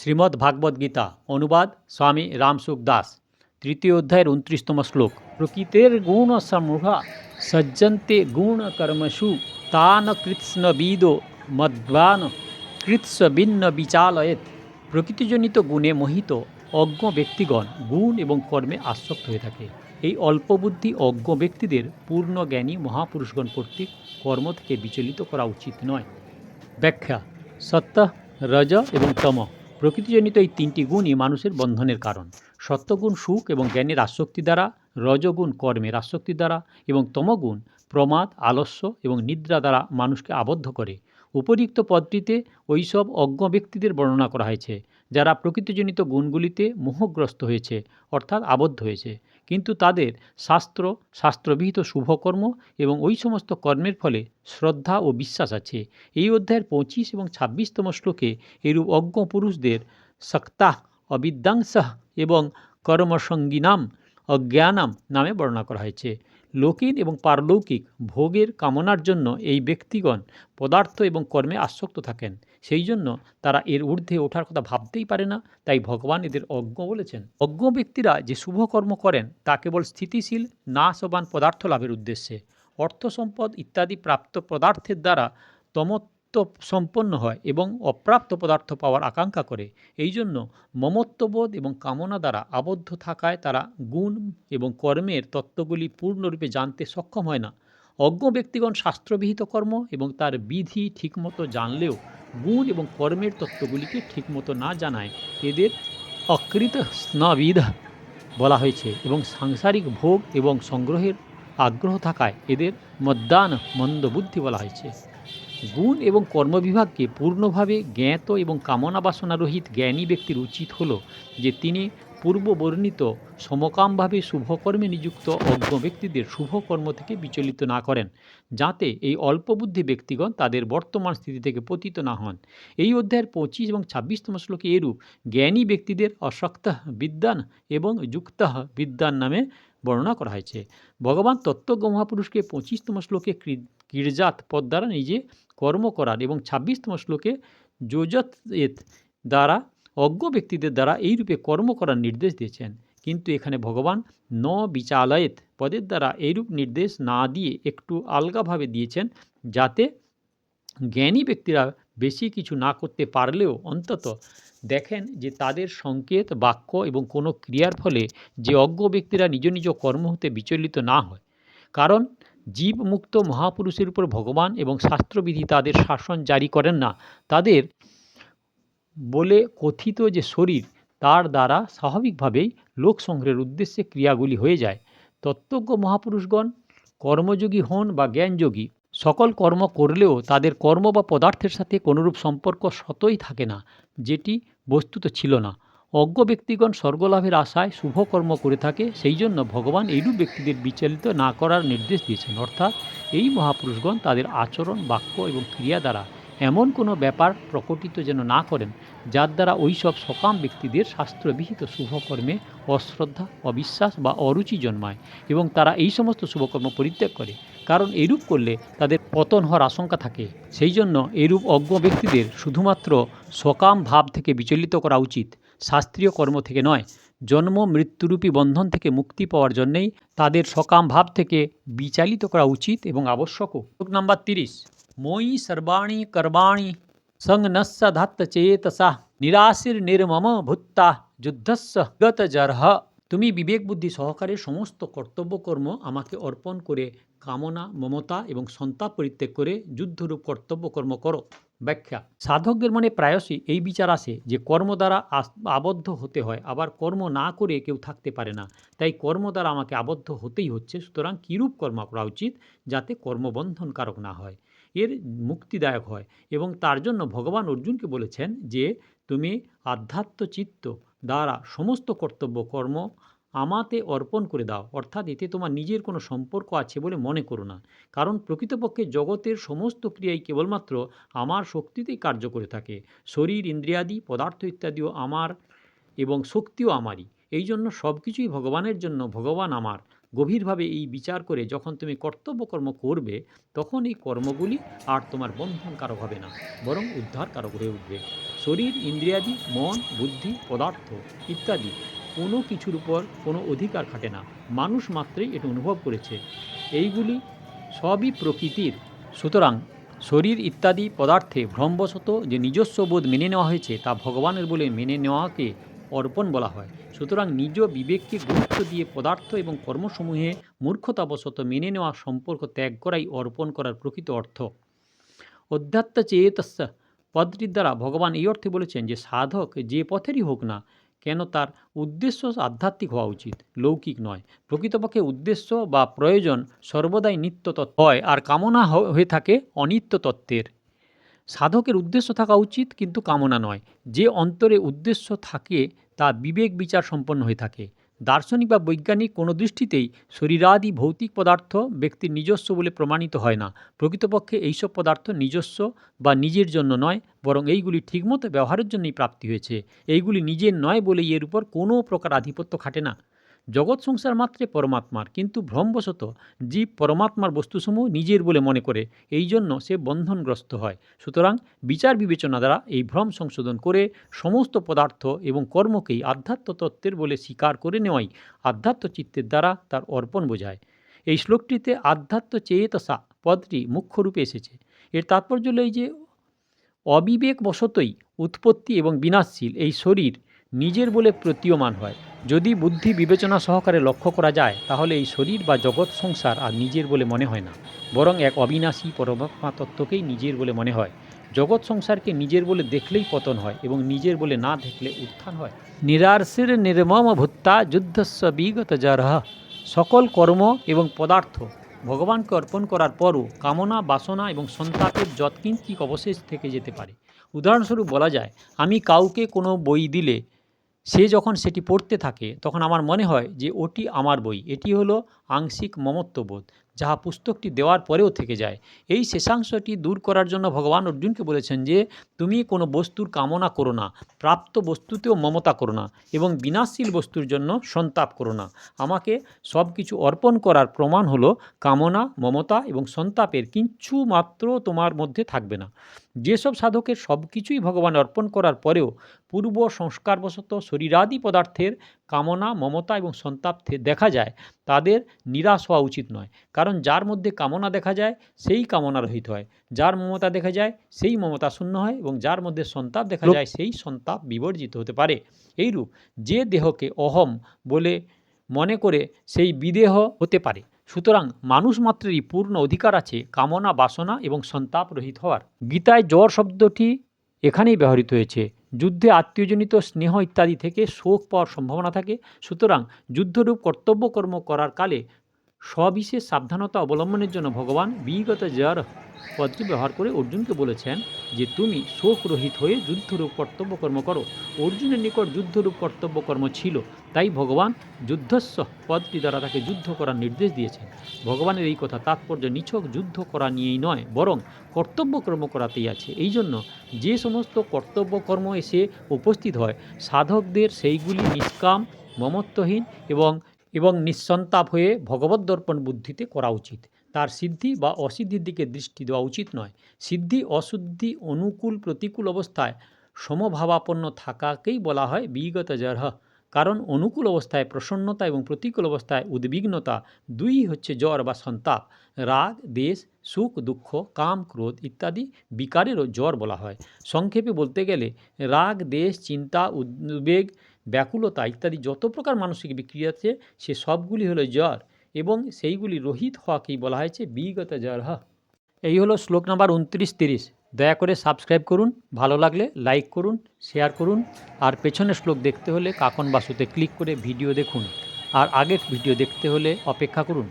শ্রীমদ্ ভাগবত গীতা, অনুবাদ, স্বামী রামসুখ দাস, তৃতীয় অধ্যায়ের উনত্রিশতম শ্লোক। প্রকৃতের গুণ সমূহা সজ্জন্তে গুণ কর্মসু, তান কৃৎস্নবিদ মদ্বান কৃৎস্বিন্ন বিচালয়েত। প্রকৃতিজনিত গুণে মোহিত অজ্ঞ ব্যক্তিগণ গুণ এবং কর্মে আসক্ত হয়ে থাকে। এই অল্পবুদ্ধি অজ্ঞ ব্যক্তিদের পূর্ণ জ্ঞানী মহাপুরুষগণ কর্তৃক কর্ম থেকে বিচলিত করা উচিত নয়। ব্যাখ্যা, সত্য, রজ এবং তম। প্রকৃতিজনিত এই তিনটি গুণই মানুষের বন্ধনের কারণ। সত্যগুণ সুখ এবং জ্ঞানের আসক্তি দ্বারা, রজগুণ কর্মের আসক্তি দ্বারা এবং তমগুণ প্রমাদ, আলস্য এবং নিদ্রা দ্বারা মানুষকে আবদ্ধ করে। উপরিক্ত পদটিতে ওইসব অজ্ঞ ব্যক্তিদের বর্ণনা করা হয়েছে, যারা প্রকৃতিজনিত গুণগুলিতে মোহগ্রস্ত হয়েছে, অর্থাৎ আবদ্ধ হয়েছে। কিন্তু তাদের শাস্ত্র, শাস্ত্রবিহিত শুভকর্ম এবং ওই সমস্ত কর্মের ফলে শ্রদ্ধা ও বিশ্বাস আছে। এই অধ্যায়ের পঁচিশ এবং ছাব্বিশতম শ্লোকে এরূপ অজ্ঞ পুরুষদের সক্তাহ, অবিদ্যাংসাহ এবং কর্মসঙ্গিনাম, অজ্ঞানাম নামে বর্ণনা করা হয়েছে। লৌকিক এবং পারলৌকিক ভোগের কামনার জন্য এই ব্যক্তিগণ পদার্থ এবং কর্মে আসক্ত থাকেন। সেই জন্য তারা এর ঊর্ধ্বে ওঠার কথা ভাবতেই পারে না, তাই ভগবান এদের অজ্ঞ বলেছেন। অজ্ঞ ব্যক্তিরা যে শুভকর্ম করেন, তা কেবল স্থিতিশীল, নাশবান পদার্থ লাভের উদ্দেশ্যে। অর্থ সম্পদ ইত্যাদি প্রাপ্ত পদার্থের দ্বারা তমত্ব সম্পন্ন হয় এবং অপ্রাপ্ত পদার্থ পাওয়ার আকাঙ্ক্ষা করে। এই জন্য মমত্ববোধ এবং কামনা দ্বারা আবদ্ধ থাকায় তারা গুণ এবং কর্মের তত্ত্বগুলি পূর্ণরূপে জানতে সক্ষম হয় না। অজ্ঞ ব্যক্তিগণ শাস্ত্রবিহিত কর্ম এবং তার বিধি ঠিকমতো জানলেও গুণ এবং কর্মের তত্ত্বগুলিকে ঠিকমতো না জানায়, এদের অকৃত স্নবিধ বলা হয়েছে এবং সাংসারিক ভোগ এবং সংগ্রহের আগ্রহ থাকায় এদের মদ্যান মন্দবুদ্ধি বলা হয়েছে। গুণ এবং কর্মবিভাগকে পূর্ণভাবে জ্ঞাত এবং কামনা বাসনারহিত জ্ঞানী ব্যক্তির উচিত হলো যে তিনি পূর্ব বর্ণিত সমকামভাবে শুভকর্মে নিযুক্ত অজ্ঞ ব্যক্তিদের শুভকর্ম থেকে বিচলিত না করেন, যাতে এই অল্পবুদ্ধি ব্যক্তিগণ তাদের বর্তমান স্থিতি থেকে পতিত না হন। এই অধ্যায়ের পঁচিশ এবং ছাব্বিশতম শ্লোকে এরূপ, জ্ঞানী ব্যক্তিদের অশক্ত বিদ্যান এবং যুক্ত বিদ্যান নামে বর্ণনা করা হয়েছে। ভগবান তত্ত্বজ্ঞ মহাপুরুষকে পঁচিশতম শ্লোকে কীর্জাত পদ দ্বারা নিজে কর্ম করার এবং ছাব্বিশতম শ্লোকে যোজত এত দ্বারা, অজ্ঞ ব্যক্তিদের দ্বারা এইরূপে কর্ম করার নির্দেশ দিয়েছেন। কিন্তু এখানে ভগবান ন বিচালয়েত পদের দ্বারা এইরূপ নির্দেশ না দিয়ে একটু আলগাভাবে দিয়েছেন যাতে জ্ঞানী ব্যক্তিরা বেশি কিছু না করতে পারলেও অন্তত দেখেন যে তাদের সংকেত, বাক্য এবং কোনো ক্রিয়ার ফলে যে অজ্ঞ ব্যক্তিরা নিজ নিজ কর্ম হতে বিচলিত না হয়। কারণ জীব মুক্ত মহাপুরুষের উপর ভগবান এবং শাস্ত্রবিধি তাদের শাসন জারি করেন না। তাদের বলে কথিত যে শরীর, তার দ্বারা স্বাভাবিকভাবেই লোক সংগ্রহের উদ্দেশ্যে ক্রিয়াগুলি হয়ে যায়। তত্ত্বজ্ঞ মহাপুরুষগণ কর্মযোগী হন বা জ্ঞানযোগী, সকল কর্ম করলেও তাদের কর্ম বা পদার্থের সাথে কোনোরূপ সম্পর্ক সতই থাকে না, যেটি বস্তুত ছিল না। অজ্ঞ ব্যক্তিগণ স্বর্গলাভের আশায় শুভ কর্ম করে থাকে, সেই জন্য ভগবান এইরূপ ব্যক্তিদের বিচলিত না করার নির্দেশ দিয়েছেন। অর্থাৎ এই মহাপুরুষগণ তাদের আচরণ, বাক্য এবং ক্রিয়া দ্বারা এমন কোনো ব্যাপার প্রকটিত যেন না করেন, যার দ্বারা ওইসব সকাম ব্যক্তিদের শাস্ত্রবিহিত শুভকর্মে অশ্রদ্ধা, অবিশ্বাস বা অরুচি জন্মায় এবং তারা এই সমস্ত শুভকর্ম পরিত্যাগ করে। কারণ এরূপ করলে তাদের পতন হওয়ার আশঙ্কা থাকে। সেই জন্য এরূপ অজ্ঞ ব্যক্তিদের শুধুমাত্র সকাম ভাব থেকে বিচলিত করা উচিত। শাস্ত্রীয় কর্ম থেকে নয়, জন্ম, মৃত্যুরূপী বন্ধন থেকে মুক্তি পাওয়ার জন্যেই তাদের সকাম ভাব থেকে বিচালিত করা উচিত এবং আবশ্যকও শ্লোক নাম্বার তিরিশ, মই সর্বাণি সং সংনস্য ধাত্ত চেতসা, নিরাশির নির্মম ভূত্তা, যুদ্ধস্য গত জরহ তুমি বিবেক বুদ্ধি সহকারে সমস্ত কর্তব্যকর্ম আমাকে অর্পণ করে কামনা, মমতা এবং সন্তাপ পরিত্যাগ করে যুদ্ধরূপ কর্তব্যকর্ম করো। ব্যাখ্যা। সাধকদের মনে প্রায়শই এই বিচার আসে যে কর্ম দ্বারা আবদ্ধ হতে হয়, আবার কর্ম না করে কেউ থাকতে পারে না। তাই কর্ম দ্বারা আমাকে আবদ্ধ হতেই হচ্ছে, সুতরাং কীরূপ কর্ম করা উচিত যাতে কর্মবন্ধনকারক না হয়? এর মুক্তিদায়ক হয় এবং তার জন্য ভগবান অর্জুনকে বলেছেন যে, তুমি আধ্যাত্ম চিত্ত দ্বারা সমস্ত কর্তব্য কর্ম আমাতে অর্পণ করে দাও। অর্থাৎ এতে তোমার নিজের কোনো সম্পর্ক আছে বলে মনে করো না। কারণ প্রকৃতপক্ষে জগতের সমস্ত ক্রিয়াই কেবলমাত্র আমার শক্তিতেই কার্য করে থাকে। শরীর ইন্দ্রিয়াদি, পদার্থ ইত্যাদিও আমার এবং শক্তিও আমারই। এই জন্য সব কিছুই ভগবানের জন্য, ভগবান আমার। গভীরভাবে এই বিচার করে যখন তুমি কর্তব্য কর্ম করবে, তখন এই কর্মগুলি আর তোমার বন্ধনকারক হবে না, বরং উদ্ধারকারক হয়ে উঠবে। শরীর, ইন্দ্রিয়াদি, মন, বুদ্ধি, পদার্থ ইত্যাদি কোনো কিছুর উপর কোনো অধিকার খাটে না। মানুষ মাত্রই এটা অনুভব করেছে। এইগুলি সবই প্রকৃতির। সুতরাং শরীর ইত্যাদি পদার্থে ভ্রমবশত যে নিজস্ব বোধ মেনে নেওয়া হয়েছে, তা ভগবানের বলে মেনে নেওয়াকে অর্পণ বলা হয়। সুতরাং নিজ বিবেককে গুরুত্ব দিয়ে পদার্থ এবং কর্মসমূহে মূর্খতাবশত মেনে নেওয়া সম্পর্ক ত্যাগ করাই অর্পণ করার প্রকৃত অর্থ। অধ্যাত্ম চেতস্য পদটির দ্বারা ভগবান এই অর্থে বলেছেন যে, সাধক যে পথেরই হোক না কেন তার উদ্দেশ্য আধ্যাত্মিক হওয়া উচিত? লৌকিক নয়। প্রকৃতপক্ষে উদ্দেশ্য বা প্রয়োজন সর্বদাই নিত্য তত্ত্ব হয় আর কামনা হয়ে থাকে অনিত্য তত্ত্বের সাধকের উদ্দেশ্য থাকা উচিত কিন্তু কামনা নয়। যে অন্তরে উদ্দেশ্য থাকে, তা বিবেক বিচার সম্পন্ন হয়ে থাকে। দার্শনিক বা বৈজ্ঞানিক কোনো দৃষ্টিতেই শরীরাদি ভৌতিক পদার্থ ব্যক্তির নিজস্ব বলে প্রমাণিত হয় না। প্রকৃতপক্ষে এইসব পদার্থ নিজস্ব বা নিজের জন্য নয়, বরং এইগুলি ঠিকমতো ব্যবহারের জন্যই প্রাপ্তি হয়েছে। এইগুলি নিজের নয় বলে এর উপর কোনো প্রকার আধিপত্য খাটে না। জগৎ সংসার মাত্রে পরমাত্মার, কিন্তু ভ্রমবশত জীব পরমাত্মার বস্তুসমূহ নিজের বলে মনে করে, এই জন্য সে বন্ধনগ্রস্ত হয়। সুতরাং বিচার বিবেচনা দ্বারা এই ভ্রম সংশোধন করে সমস্ত পদার্থ এবং কর্মকেই আধ্যাত্ম তত্ত্বের বলে স্বীকার করে নেওয়াই আধ্যাত্ম চিত্তের দ্বারা তার অর্পণ বোঝায়। এই শ্লোকটিতে আধ্যাত্ম চেতসা পদটি মুখ্যরূপে এসেছে। এর তাৎপর্য হলো এই যে, অবিবেকবশতই উৎপত্তি এবং বিনাশশীল এই শরীর নিজের বলে প্রতীয়মান হয়। যদি বুদ্ধি বিবেচনা সহকারে লক্ষ্য করা যায়, তাহলে এই শরীর বা জগৎ সংসার আর নিজের বলে মনে হয় না। বরং এক অবিনাশী পরমাত্মা তত্ত্বকেই নিজের বলে মনে হয়। জগৎ সংসারকে নিজের বলে দেখলেই পতন হয় এবং নিজের বলে না দেখলে উত্থান হয়। নিরার্ষের নির্মম ভূত্তা যুদ্ধস্ব বিগত জারহ। সকল কর্ম এবং পদার্থ ভগবানকে অর্পণ করার পরও কামনা, বাসনা এবং সন্তাপের যৎকিঞ্চিক অবশেষ থেকে যেতে পারে। উদাহরণস্বরূপ বলা যায়, আমি কাউকে কোনো বই দিলে সে যখন সেটি পড়তে থাকে, তখন আমার মনে হয় যে ওটি আমার বই। এটি হলো আংশিক মমত্ববোধ। যাহা পুস্তকটি দেওয়ার পরেও থেকে যায়। এই শেষাংশটি দূর করার জন্য ভগবান অর্জুনকে বলেছেন যে, তুমি কোনো বস্তুর কামনা করো না, প্রাপ্ত বস্তুতেও মমতা করো না এবং বিনাশশীল বস্তুর জন্য সন্তাপ করো না। আমাকে সব কিছু অর্পণ করার প্রমাণ হলো কামনা, মমতা এবং সন্তাপের কিচ্ছু মাত্র তোমার মধ্যে থাকবে না। যেসব সাধকের সব কিছুই ভগবান অর্পণ করার পরেও পূর্ব সংস্কারবশত শরীরাদি পদার্থের কামনা মমতা এবং সন্তাপ দেখা যায় তাদের নিরাশ হওয়া উচিত নয়। কারণ যার মধ্যে কামনা দেখা যায় সেই কামনা রহিত হয়। যার মমতা দেখা যায় সেই মমতা শূন্য হয় এবং যার মধ্যে সন্তাপ দেখা যায় সেই সন্তাপ বিবর্জিত হতে পারে। এইরূপ যে দেহকে অহম বলে মনে করে সেই বিদেহ হতে পারে। সুতরাং মানুষ মাত্রেরই পূর্ণ অধিকার আছে কামনা বাসনা এবং সন্তাপ রহিত হওয়ার। গীতায় জ্বর শব্দটি এখানেই ব্যবহৃত হয়েছে। যুদ্ধে আত্মীয়জনিত স্নেহ ইত্যাদি থেকে শোক পাওয়ার সম্ভাবনা থাকে। সুতরাং যুদ্ধরূপ কর্তব্যকর্ম করার কালে সবিশেষ সাবধানতা অবলম্বনের জন্য ভগবান বিগত জর পদটি ব্যবহার করে অর্জুনকে বলেছেন যে, তুমি শোক রহিত হয়ে যুদ্ধরূপ কর্তব্য কর্ম করো। অর্জুনের নিকট যুদ্ধরূপ কর্তব্য কর্ম ছিল। তাই ভগবান যুদ্ধস্ব পদটি দ্বারা তাকে যুদ্ধ করার নির্দেশ দিয়েছেন। ভগবানের এই কথা তাৎপর্য নিছক যুদ্ধ করা নিয়েই নয়, বরং কর্তব্য কর্ম করাতেই আছে। এই জন্য যে সমস্ত কর্তব্য কর্ম এসে উপস্থিত হয়, সাধকদের সেইগুলি নিষ্কাম, মমত্বহীন এবং এবং নিঃসন্তাপ হয়ে ভগবত দর্পণ বুদ্ধিতে করা উচিত। তার সিদ্ধি বা অসিদ্ধির দিকে দৃষ্টি দেওয়া উচিত নয়। সিদ্ধি, অশুদ্ধি, অনুকূল, প্রতিকূল অবস্থায় সমভাবাপন্ন থাকাকেই বলা হয় বিগত জরহ কারণ অনুকূল অবস্থায় প্রসন্নতা এবং প্রতিকূল অবস্থায় উদ্বিগ্নতা দুই হচ্ছে জ্বর বা সন্তাপ। রাগ, দেশ, সুখ, দুঃখ, কাম, ক্রোধ ইত্যাদি বিকারেরও জ্বর বলা হয়। সংক্ষেপে বলতে গেলে, রাগ, দেশ, চিন্তা, উদ্বেগ ব্যাকুলতা ইত্যাদি যত প্রকার মানসিক বিক্রিয়া আছে, সে সবগুলি হলো জ্বর এবং সেইগুলি রোহিত হওয়াকেই বলা হয়েছে বিগত জ্বর এই হলো শ্লোক নাম্বার উনত্রিশ তিরিশ। দয়া করে সাবস্ক্রাইব করুন, ভালো লাগলে লাইক করুন, শেয়ার করুন, আর পেছনের শ্লোক দেখতে হলে কাকন বাসুতে ক্লিক করে ভিডিও দেখুন, আর আগের ভিডিও দেখতে হলে অপেক্ষা করুন।